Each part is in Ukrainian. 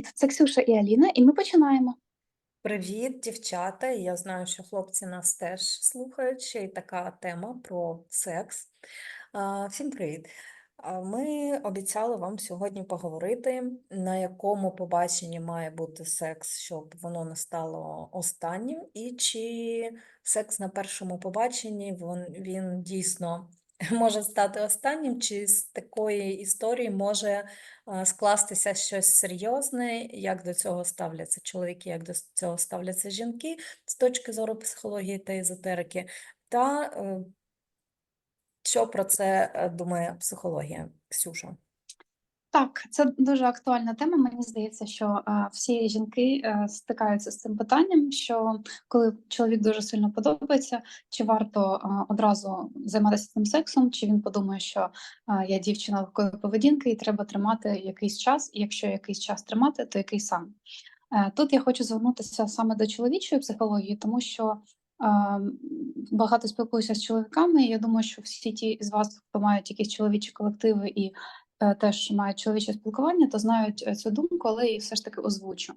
Привіт, це Ксюша і Аліна, і ми починаємо. Привіт, дівчата. Я знаю, що хлопці нас теж слухають. Ще й така тема про секс. Всім привіт. Ми обіцяли вам сьогодні поговорити, на якому побаченні має бути секс, щоб воно не стало останнім, і чи секс на першому побаченні він, дійсно може стати останнім, чи з такої історії може скластися щось серйозне, як до цього ставляться чоловіки, як до цього ставляться жінки з точки зору психології та езотерики, та е, що про це е, думає психологія, Ксюша? Так, це дуже актуальна тема. Мені здається, що а, всі жінки е, стикаються з цим питанням, що коли чоловік дуже сильно подобається, чи варто а, одразу займатися цим сексом, чи він подумає, що а, я дівчина легкої поведінки і треба тримати якийсь час, і якщо якийсь час тримати, то який сам. Е, Тут я хочу звернутися саме до чоловічої психології, тому що багато спілкуюся з чоловіками. і Я думаю, що всі ті з вас, хто мають якісь чоловічі колективи і теж мають чоловіче спілкування, то знають е, цю думку, але її все ж таки озвучу.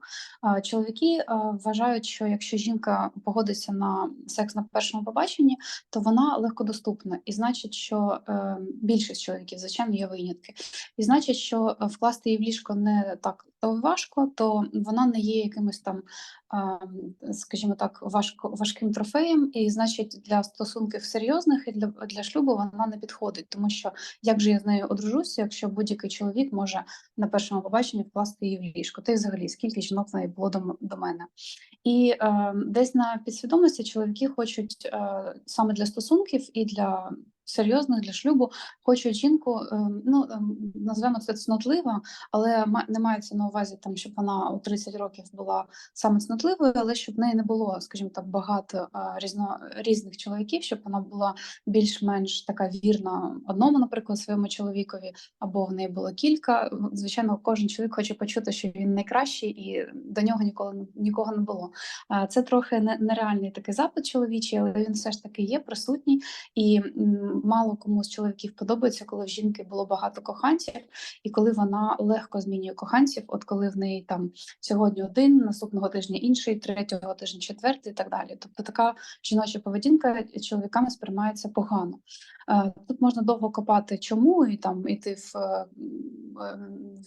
Чоловіки е, вважають, що якщо жінка погодиться на секс на першому побаченні, то вона легкодоступна, і значить, що е, більшість чоловіків, звичайно, є винятки. І значить, що е, вкласти її в ліжко не так важко, то вона не є якимось там, скажімо так, важко, важким трофеєм, і значить для стосунків серйозних і для, для шлюбу вона не підходить, тому що як же я з нею одружуся, якщо будь-який чоловік може на першому побаченні вкласти її в ліжко, та й взагалі скільки жінок в неї було до, до мене. І е, десь на підсвідомості чоловіки хочуть е, саме для стосунків і для серйозних для шлюбу, хочуть жінку, е, ну е, назвемо це цнотлива, але не мається на увазі там, щоб вона у 30 років була саме цнотливою, але щоб в неї не було, скажімо так, багато е, різно різних чоловіків, щоб вона була більш-менш така вірна одному, наприклад, своєму чоловікові, або в неї було кілька. Звичайно, кожен чоловік хоче почути, що він найкращий, і до нього ніколи нікого не було. Е, Це трохи не- нереальний такий запит чоловічий, але він все ж таки є присутній. І мало кому з чоловіків подобається, коли в жінки було багато коханців, і коли вона легко змінює коханців, от коли в неї там сьогодні один, наступного тижня інший, третього тижня четвертий і так далі. Тобто така жіноча поведінка чоловіками сприймається погано. Е, Тут можна довго копати, чому і там іти в, е, е,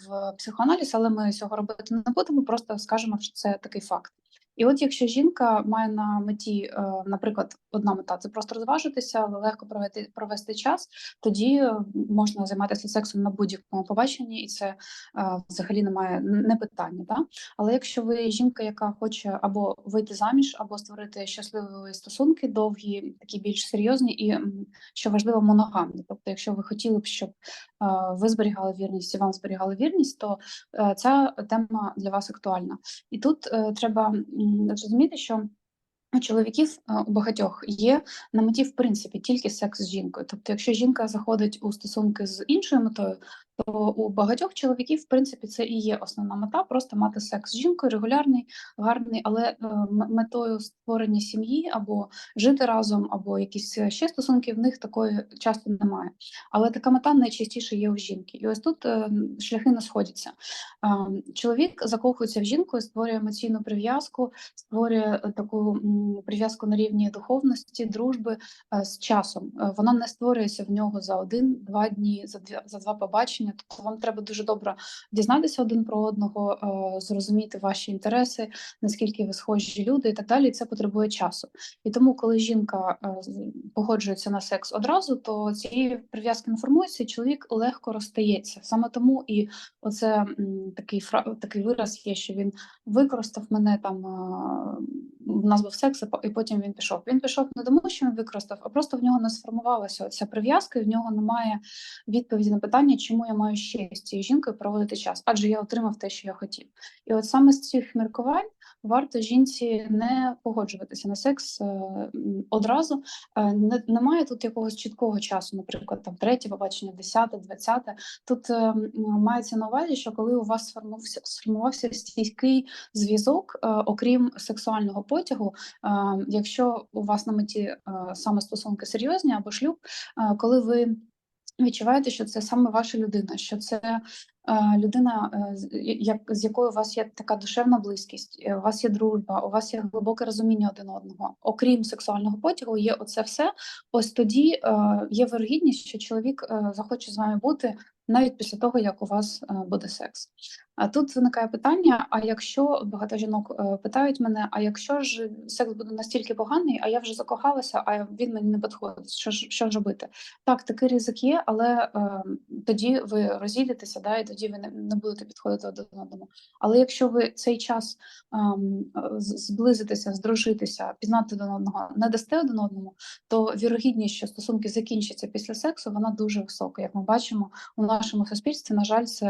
в психоаналіз, але ми цього робити не будемо, просто скажемо, що це такий факт. І от якщо жінка має на меті, е, наприклад, одна мета це просто розважитися, легко провести, провести час, тоді е, можна займатися сексом на будь-якому побаченні, і це е, взагалі немає не питання. Да? Але якщо ви жінка, яка хоче або вийти заміж, або створити щасливі стосунки, довгі, такі більш серйозні, і що важливо, моногамні. Тобто, якщо ви хотіли б, щоб ви зберігали вірність і вам зберігали вірність, то ця тема для вас актуальна. І тут треба м, зрозуміти, що у чоловіків е, у багатьох є на меті, в принципі, тільки секс з жінкою. Тобто, якщо жінка заходить у стосунки з іншою метою, то у багатьох чоловіків, в принципі, це і є основна мета просто мати секс з жінкою, регулярний, гарний, але е, метою створення сім'ї або жити разом, або якісь е, ще стосунки в них такої часто немає. Але така мета найчастіше є у жінки. І ось тут е, шляхи не сходяться. Чоловік закохується в жінку створює емоційну прив'язку, створює таку прив'язку на рівні духовності, дружби з часом. Вона не створюється в нього за один-два дні, за два побачення. Тобто вам треба дуже добре дізнатися один про одного, е, зрозуміти ваші інтереси, наскільки ви схожі люди і так далі. І це потребує часу. І тому, коли жінка е, погоджується на секс одразу, то цієї прив'язки не формується, і чоловік легко розстається. Саме тому і оце такий такий вираз є, що він використав мене там. У нас був секс, і потім він пішов. Він пішов не тому, що він використав, а просто в нього не сформувалася ця прив'язка, і в нього немає відповіді на питання, чому я маю ще з цією жінкою проводити час, адже я отримав те, що я хотів. І от саме з цих міркувань варто жінці не погоджуватися на секс е, одразу. Е, Не, немає тут якогось чіткого часу, наприклад, там третє побачення, десяте, двадцяте. Тут е, мається на увазі, що коли у вас сформувався, сформувався стійкий зв'язок, окрім сексуального потягу, якщо у вас на меті саме стосунки серйозні або шлюб, коли ви відчуваєте, що це саме ваша людина, що це е, людина, е, як, з якою у вас є така душевна близькість, е, у вас є дружба, у вас є глибоке розуміння один одного, окрім сексуального потягу, є оце все. Ось тоді є вирогідність, що чоловік захоче з вами бути навіть після того, як у вас е, буде секс. А тут виникає питання: а якщо багато жінок е, питають мене, а якщо ж секс буде настільки поганий, а я вже закохалася, а він мені не підходить, що ж що ж робити? Так, такий ризик є, але е, тоді ви розійдетеся, да, і тоді ви не, не будете підходити один одному. Але якщо ви цей час е, зблизитеся, здружитеся, пізнати один одного, не дасте один одному, то вірогідність, що стосунки закінчаться після сексу, вона дуже висока. Як ми бачимо у нашому суспільстві, на жаль, це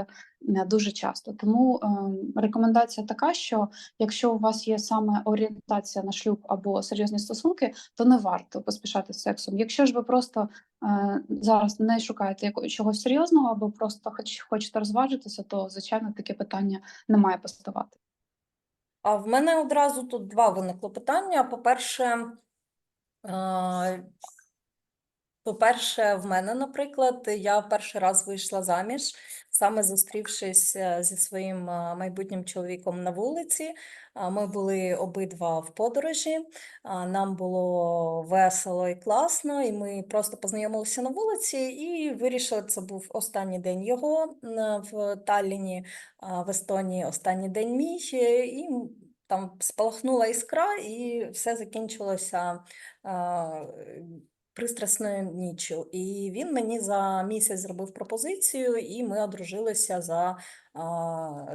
е, дуже часто. Тому ем, рекомендація така, що якщо у вас є саме орієнтація на шлюб або серйозні стосунки, то не варто поспішати з сексом. Якщо ж ви просто е, зараз не шукаєте чогось серйозного, або просто хоч хочете розважитися, то звичайно таке питання не має поставати. А в мене одразу тут два виникло питання. По-перше, е, по-перше, в мене, наприклад, я перший раз вийшла заміж, саме зустрівшись е, зі своїм е, майбутнім чоловіком на вулиці. Ми були обидва в подорожі, нам було весело і класно, і ми просто познайомилися на вулиці і вирішили, це був останній день його в Талліні, в Естонії, останній день мій, е, і там спалахнула іскра, і все закінчилося. Пристрасною ніччю. І він мені за місяць зробив пропозицію, і ми одружилися за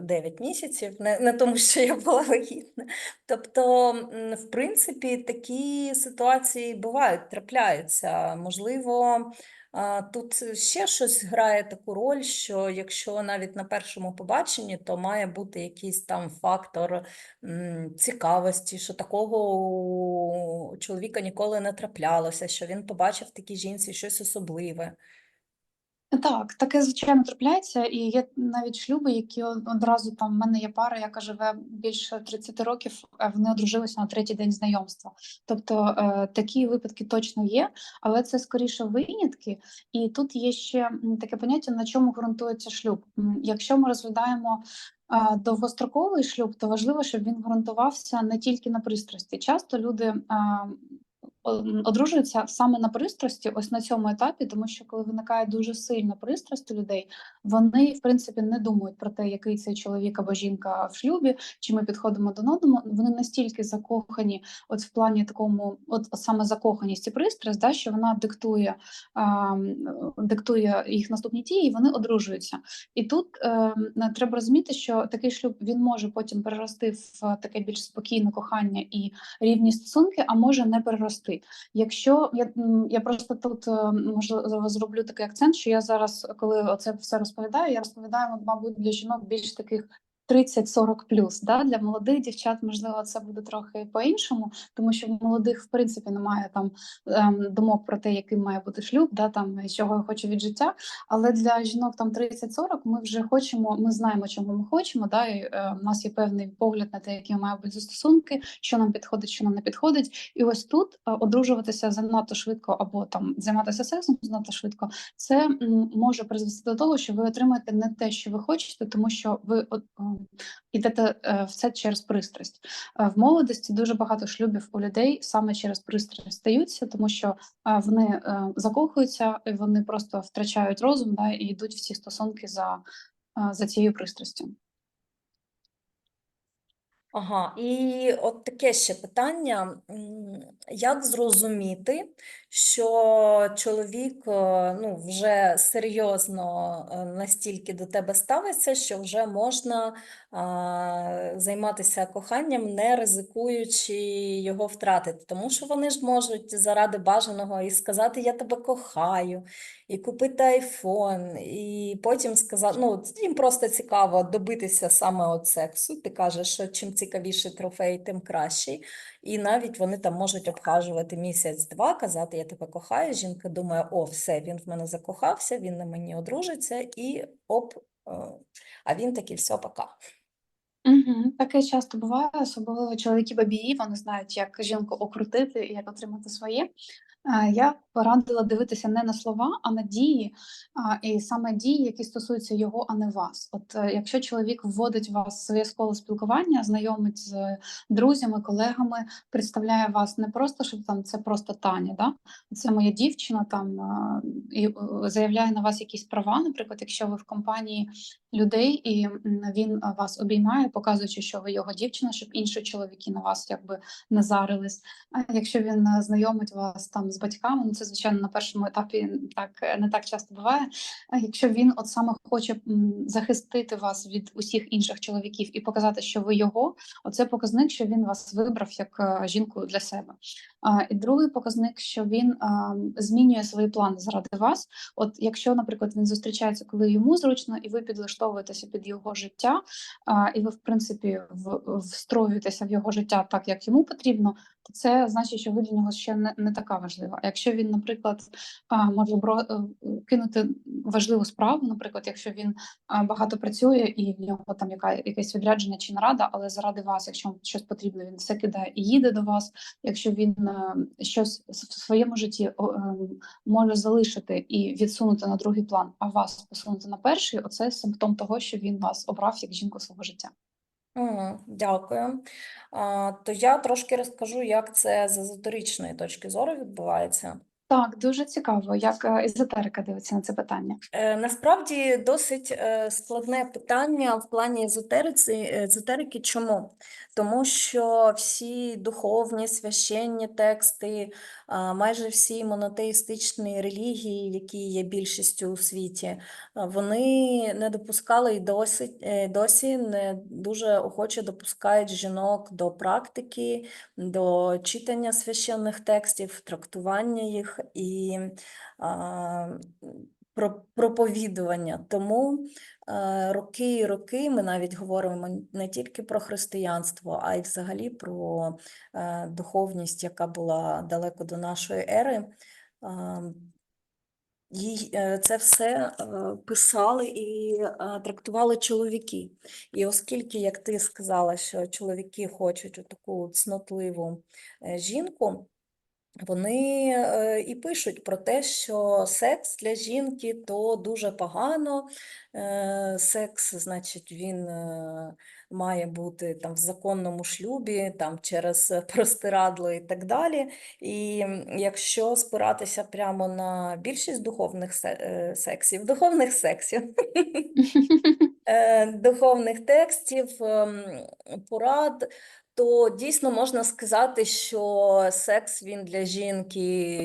9 місяців. Не, не тому, що я була вагітна. Тобто, в принципі, такі ситуації бувають, трапляються. Можливо, тут ще щось грає таку роль, що якщо навіть на першому побаченні, то має бути якийсь там фактор цікавості, що такого чоловіка ніколи не траплялося, що він побачив в такій жінці щось особливе. Так, таке звичайно трапляється, і є навіть шлюби, які одразу там в мене є пара, яка живе більше 30 років, а вони одружилися на третій день знайомства. Тобто е, такі випадки точно є, але це скоріше винятки. І тут є ще таке поняття, на чому ґрунтується шлюб. Якщо ми розглядаємо е, довгостроковий шлюб, то важливо, щоб він ґрунтувався не тільки на пристрасті. Часто люди е, одружуються саме на пристрасті, ось на цьому етапі, тому що коли виникає дуже сильна пристрасть у людей, вони в принципі не думають про те, який цей чоловік або жінка в шлюбі, чи ми підходимо один одному. Вони настільки закохані, от в плані такому, от саме закоханість і пристрасть, да, що вона диктує, а, диктує їх наступні дії, і вони одружуються. І тут е, треба розуміти, що такий шлюб він може потім перерости в таке більш спокійне кохання і рівні стосунки, а може не перерости. Якщо я, я просто тут е, можливо зроблю такий акцент, що я зараз, коли це все розповідаю, я розповідаю, мабуть, для жінок більш таких 30-40 плюс. Да? Для молодих дівчат, можливо, це буде трохи по-іншому, тому що в молодих, в принципі, немає там ем, думок про те, яким має бути шлюб, да, там чого я хочу від життя. Але для жінок там 30-40 ми вже хочемо, ми знаємо, чого ми хочемо. Да, і е, в нас є певний погляд на те, які мають бути стосунки, що нам підходить, що нам не підходить. І ось тут е, одружуватися занадто швидко або там займатися сексом занадто швидко, це м, може призвести до того, що ви отримаєте не те, що ви хочете, тому що ви от, все е, через пристрасть. Е, В молодості дуже багато шлюбів у людей саме через пристрасть стаються, тому що е, вони закохуються, вони просто втрачають розум да, і йдуть всі стосунки за, за цією пристрастю. Ага, і от таке ще питання. Як зрозуміти, що чоловік е, ну, вже серйозно е, настільки до тебе ставиться, що вже можна а, займатися коханням, не ризикуючи його втратити? Тому що вони ж можуть заради бажаного і сказати Я тебе кохаю, і купити айфон, і потім сказати, ну, їм просто цікаво добитися саме от сексу. Ти кажеш, що чим цікавіший трофей, тим кращий. І навіть вони там можуть обхажувати місяць-два, казати, я тебе кохаю. Жінка думає, о, все, він в мене закохався, він на мені одружиться, і оп, е, а він такий, все, пока. Угу. Таке часто буває, особливо чоловіки бабії, вони знають, як жінку окрутити і як отримати своє. Е, Я порадила дивитися не на слова, а на дії, і саме дії, які стосуються його, а не вас. От е, якщо чоловік вводить вас в своє коло спілкування, знайомить з друзями, колегами, представляє вас не просто, що там це просто Таня, да? це моя дівчина там і е, заявляє на вас якісь права. Наприклад, якщо ви в компанії людей і він вас обіймає, показуючи, що ви його дівчина, щоб інші чоловіки на вас якби не зарились. А якщо він е, знайомить вас там з батьками, ну це звичайно на першому етапі так е, не так часто буває. Якщо він от саме хоче захистити вас від усіх інших чоловіків і показати, що ви його, оце показник, що він вас вибрав як е, жінку для себе. І другий показник, що він змінює свої плани заради вас. От якщо, наприклад, він зустрічається, коли йому зручно, і ви підлаштовуєтеся під його життя, і ви, в принципі, встроюєтеся в його життя так, як йому потрібно, то це значить, що ви для нього ще не, не така важлива. Якщо він, наприклад, може бро, е, кинути важливу справу, наприклад, якщо він багато працює і в нього там яка, якесь відрядження чи нарада, але заради вас, якщо вам щось потрібно, він все кидає і їде до вас. Якщо він е, щось в своєму житті е, може залишити і відсунути на другий план, а вас посунути на перший, оце симптом того, що він вас обрав як жінку свого життя. Дякую. А, То я трошки розкажу, як це з езотеричної точки зору відбувається. Так, дуже цікаво, як е, езотерика дивиться на це питання. Е, Насправді досить е, складне питання в плані езотериці, езотерики. Чому? Тому що всі духовні, священні тексти, майже всі монотеїстичні релігії, які є більшістю у світі, вони не допускали і досі, е, досі не дуже охоче допускають жінок до практики, до читання священних текстів, трактування їх. І проповідування. Тому е, роки і роки ми навіть говоримо не тільки про християнство, а й взагалі про е, духовність, яка була далеко до нашої ери. Їй е, це все писали і трактували чоловіки. І оскільки, як ти сказала, що чоловіки хочуть таку цнотливу жінку, вони е, і пишуть про те, що секс для жінки то дуже погано. Е, Секс, значить, він е, має бути там в законному шлюбі, там через простирадло і так далі. І якщо спиратися прямо на більшість духовних сексів, духовних сексів, духовних текстів, ем, порад, то дійсно можна сказати, що секс він для жінки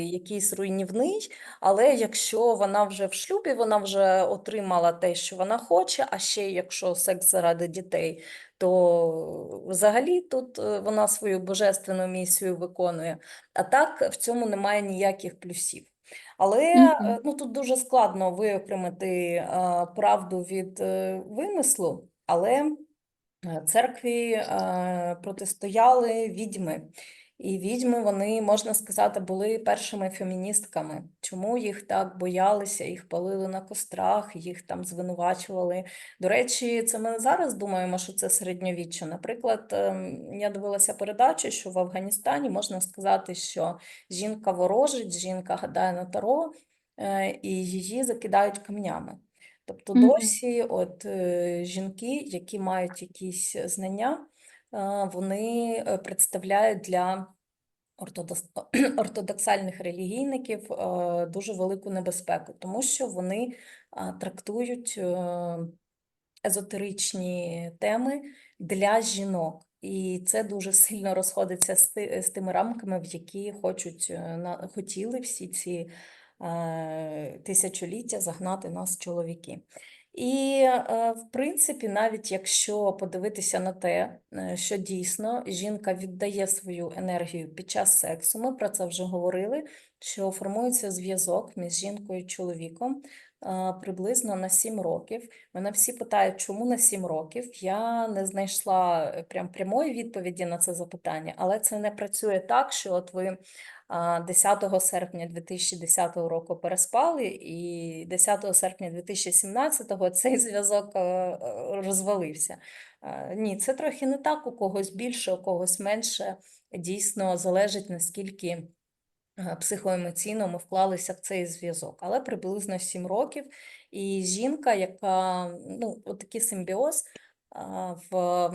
якийсь руйнівний, але якщо вона вже в шлюбі, вона вже отримала те, що вона хоче, а ще якщо секс заради дітей, то взагалі тут е, вона свою божественну місію виконує. А так в цьому немає ніяких плюсів. Але е, ну, тут дуже складно виокремити е, правду від вимислу, але церкві е, протистояли відьми. І відьми, вони, можна сказати, були першими феміністками. Чому їх так боялися, їх палили на кострах, їх там звинувачували. До речі, це ми зараз думаємо, що це середньовіччя. Наприклад, ем, я дивилася передачу, що в Афганістані можна сказати, що жінка ворожить, жінка гадає на таро, е, і її закидають камнями. Тобто Мгм. досі от е, жінки, які мають якісь знання, е, вони е, представляють для ортодоксальних релігійників е, дуже велику небезпеку, тому що вони трактують е, езотеричні теми для жінок. І це дуже сильно розходиться з, ти, з тими рамками, в які хочуть, хотіли всі ці тисячоліття загнати нас чоловіки. І, е, в принципі, навіть якщо подивитися на те, е, що дійсно жінка віддає свою енергію під час сексу, ми про це вже говорили, що формується зв'язок між жінкою і чоловіком е, приблизно на 7 років. Мене всі питають, чому на 7 років. Я не знайшла е, прям прямої відповіді на це запитання, але це не працює так, що от ви 10 серпня 2010 року переспали, і 10 серпня 2017 цей зв'язок е, е, розвалився. Е, Ні, це трохи не так, у когось більше, у когось менше. Дійсно залежить наскільки психоемоційно ми вклалися в цей зв'язок. Але приблизно 7 років, і жінка, яка ну, отакий симбіоз в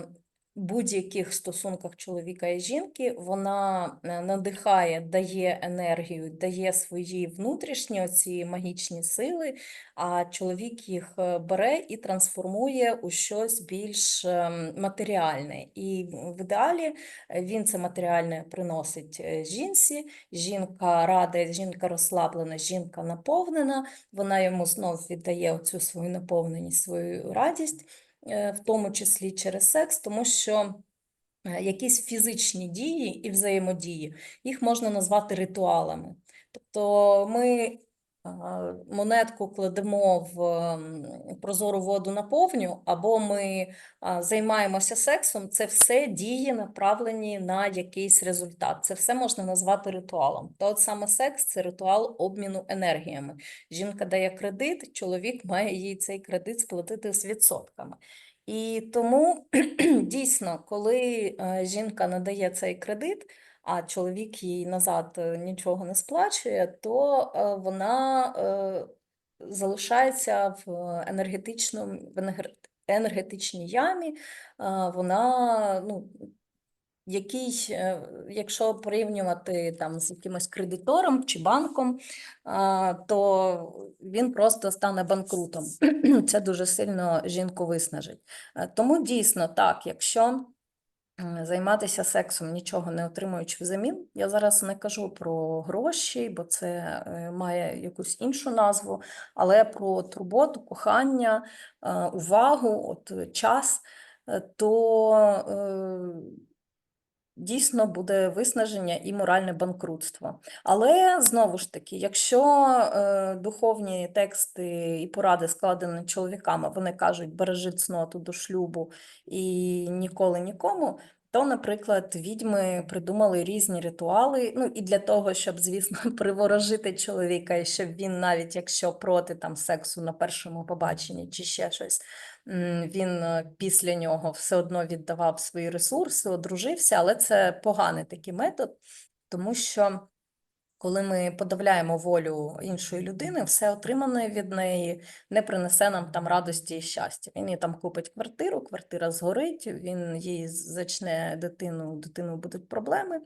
будь-яких стосунках чоловіка і жінки, вона е, надихає, дає енергію, дає свої внутрішні оці магічні сили, а чоловік їх е, бере і трансформує у щось більш ем, матеріальне. І в ідеалі е, він це матеріальне приносить жінці, жінка рада, жінка розслаблена, жінка наповнена, вона йому знов віддає оцю свою наповненість, свою радість, в тому числі через секс, тому що е, якісь фізичні дії і взаємодії, їх можна назвати ритуалами. Тобто ми монетку кладемо в прозору воду на повню, або ми займаємося сексом, це все дії направлені на якийсь результат. Це все можна назвати ритуалом. То от саме секс це ритуал обміну енергіями. Жінка дає кредит, чоловік має їй цей кредит сплатити з відсотками. І тому дійсно, коли е, жінка надає цей кредит, а чоловік їй назад е, нічого не сплачує, то е, вона е, залишається в енергетичному, енергетичній ямі, вона ну, який, якщо порівнювати там з якимось кредитором чи банком, то він просто стане банкрутом. Це дуже сильно жінку виснажить. Тому дійсно так, якщо займатися сексом, нічого не отримуючи взамін, я зараз не кажу про гроші, бо це е, має якусь іншу назву, але про турботу, кохання, е, увагу, от час, е, то дійсно буде виснаження і моральне банкрутство. Але знову ж таки, якщо е, духовні тексти і поради складені чоловіками, вони кажуть, бережи цноту до шлюбу і ніколи нікому. То, наприклад, відьми придумали різні ритуали. Ну і для того, щоб, звісно, приворожити чоловіка, і щоб він, навіть якщо проти там сексу на першому побаченні чи ще щось, він е, після нього все одно віддавав свої ресурси, одружився, але це поганий такий метод, тому що коли ми подавляємо волю іншої людини, все отримане від неї не принесе нам там радості і щастя. Він їй там купить квартиру, квартира згорить, він їй зачне дитину, дитину будуть проблеми.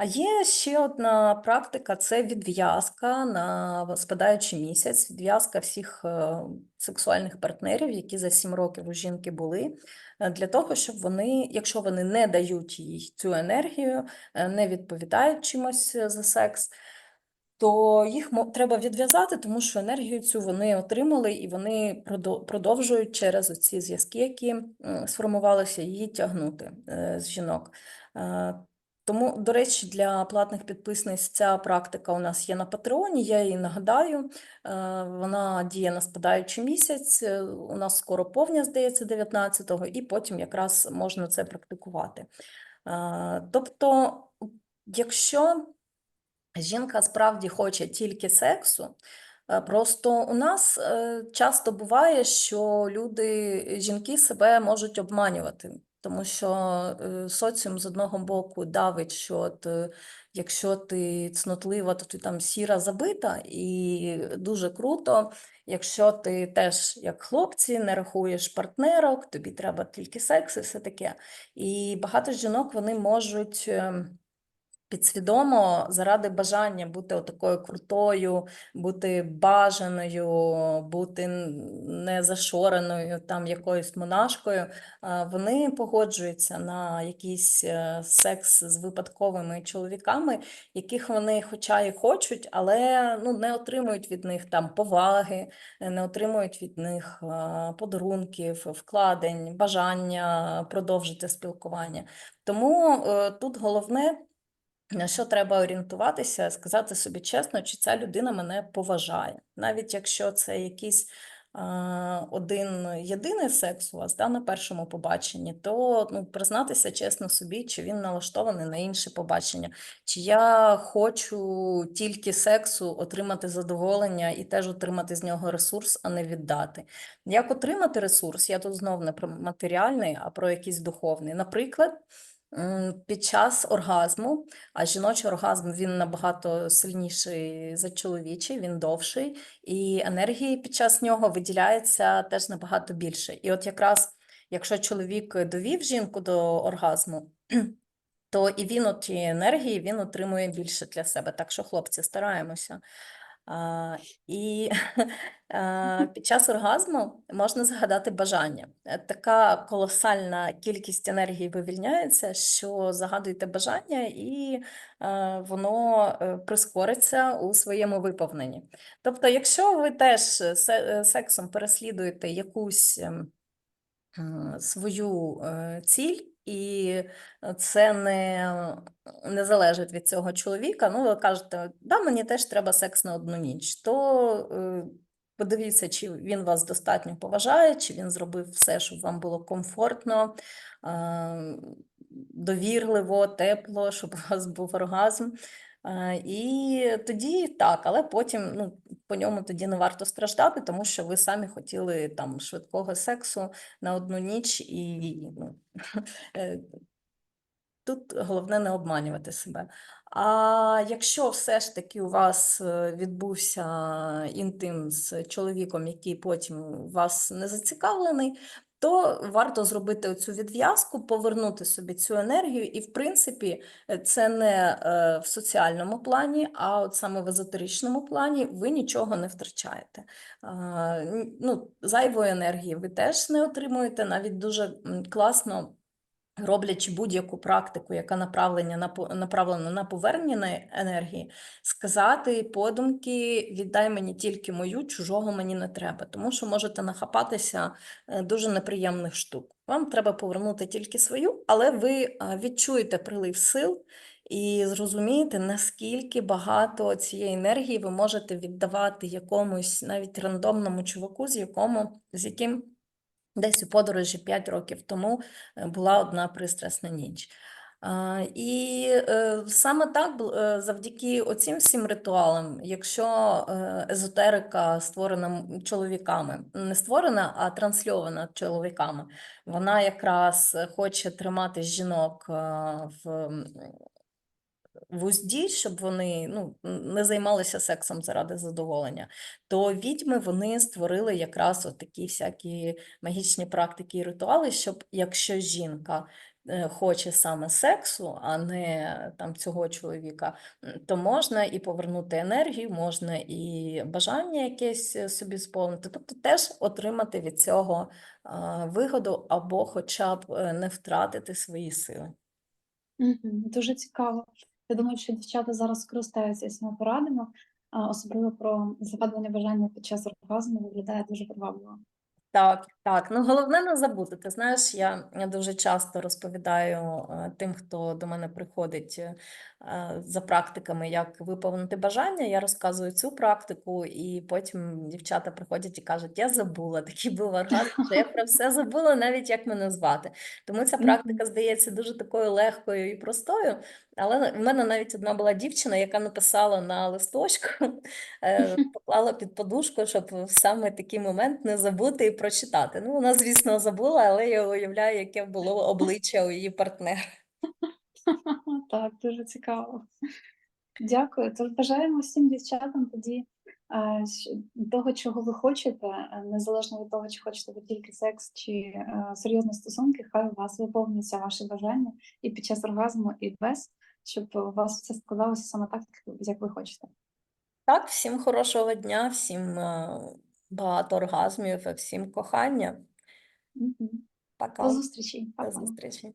А є ще одна практика це відв'язка на спадаючий місяць, відв'язка всіх е, сексуальних партнерів, які за 7 років у жінки були, е, для того, щоб вони, якщо вони не дають їй цю енергію, е, не відповідають чимось за секс, то їх треба відв'язати, тому що енергію цю вони отримали і вони продовжують через ці зв'язки, які сформувалися, її тягнути з жінок. Тому, до речі, для платних підписниць ця практика у нас є на Патреоні. Я її нагадаю. Е, Вона діє на спадаючий місяць. е, У нас скоро повня, здається, 19-го, і потім якраз можна це практикувати. Е, Тобто, якщо жінка справді хоче тільки сексу, просто у нас часто буває, що люди, жінки себе можуть обманювати. Тому що е, соціум з одного боку давить, що от, е, якщо ти цнотлива, то ти там сіра забита, і дуже круто, якщо ти теж, як хлопці, не рахуєш партнерок, тобі треба тільки секс і все таке. І багато жінок вони можуть. Підсвідомо заради бажання бути отакою крутою, бути бажаною, бути н- незашореною там якоюсь монашкою, вони погоджуються на якийсь е, секс з випадковими чоловіками, яких вони хоча і хочуть, але ну, не отримують від них там поваги, е, не отримують від них подарунків, вкладень, бажання продовжити спілкування. Тому е, тут головне на що треба орієнтуватися, сказати собі чесно, чи ця людина мене поважає. Навіть якщо це якийсь один єдиний секс у вас да, на першому побаченні, то ну, признатися чесно собі, чи він налаштований на інше побачення, чи я хочу тільки сексу отримати задоволення і теж отримати з нього ресурс, а не віддати. Як отримати ресурс? Я тут знов не про матеріальний, а про якийсь духовний. Наприклад, під час оргазму, а жіночий оргазм він набагато сильніший за чоловічий, він довший, і енергії під час нього виділяється теж набагато більше. І от якраз якщо чоловік довів жінку до оргазму, то і він от тієї енергії він отримує більше для себе. Так що, хлопці, стараємося. І під час оргазму можна згадати бажання. Е, Така колосальна кількість енергії вивільняється, що загадуєте бажання, і е, воно е, прискориться у своєму виповненні. Тобто, якщо ви теж се- сексом переслідуєте якусь ем, свою ціль, і це не, не залежить від цього чоловіка. Ну, ви кажете, да, мені теж треба секс на одну ніч, то е, подивіться, чи він вас достатньо поважає, чи він зробив все, щоб вам було комфортно, е, довірливо, тепло, щоб у вас був оргазм. Е, І тоді так, але потім ну, по ньому тоді не варто страждати, тому що ви самі хотіли там швидкого сексу на одну ніч, і ну, е, тут головне не обманювати себе. А якщо все ж таки у вас е, відбувся інтим з чоловіком, який потім вас не зацікавлений, то варто зробити оцю відв'язку, повернути собі цю енергію, і в принципі е, це не е, в соціальному плані, а от саме в езотеричному плані ви нічого не втрачаєте. Ну, зайвої енергії ви теж не отримуєте, навіть дуже класно роблячи будь-яку практику, яка направлена на направлена на повернення енергії, сказати подумки, віддай мені тільки мою, чужого мені не треба, тому що можете нахапатися е, дуже неприємних штук. Вам треба повернути тільки свою, але ви е, відчуєте прилив сил. І зрозумієте, наскільки багато цієї енергії ви можете віддавати якомусь навіть рандомному чуваку, з якому з яким Десь у подорожі 5 років тому е, була одна пристрасна ніч. І е, саме так, е, завдяки оцим всім ритуалам, якщо езотерика створена чоловіками, не створена, а трансльована чоловіками, вона якраз хоче тримати жінок в в узді, щоб вони ну, не займалися сексом заради задоволення, то відьми вони створили якраз от такі всякі магічні практики і ритуали, щоб якщо жінка е, хоче саме сексу, а не там цього чоловіка, то можна і повернути енергію, можна і бажання якесь е, собі сповнити, тобто теж отримати від цього вигоду або хоча б е, не втратити свої сили. Дуже цікаво. Я думаю, що дівчата зараз скористаються цими порадами, особливо про загадування бажання під час оргазму виглядає дуже привабливо. Так, так. Ну головне не забути. Ти знаєш, я, дуже часто розповідаю е, тим, хто до мене приходить е, за практиками, як виповнити бажання. Я розказую цю практику, і потім дівчата приходять і кажуть: Я забула, такий був оргазм, що я про все забула, навіть як мене звати. Тому ця практика здається дуже такою легкою і простою. Але в мене навіть одна була дівчина, яка написала на листочку, е, поклала під подушку, щоб в саме такий момент не забути і прочитати. Ну, вона, звісно, забула, але я уявляю, яке було обличчя у її партнера. Так, дуже цікаво. Дякую. Тож бажаємо всім дівчатам тоді того, чого ви хочете, незалежно від того, чи хочете ви тільки секс чи серйозні стосунки, хай у вас виповнюються ваші бажання і під час оргазму, і без, щоб у вас все складалося саме так, як ви хочете. Так, всім хорошого дня, всім багато оргазмів, всім кохання. Мгм. Пока. До зустрічі. До зустрічі.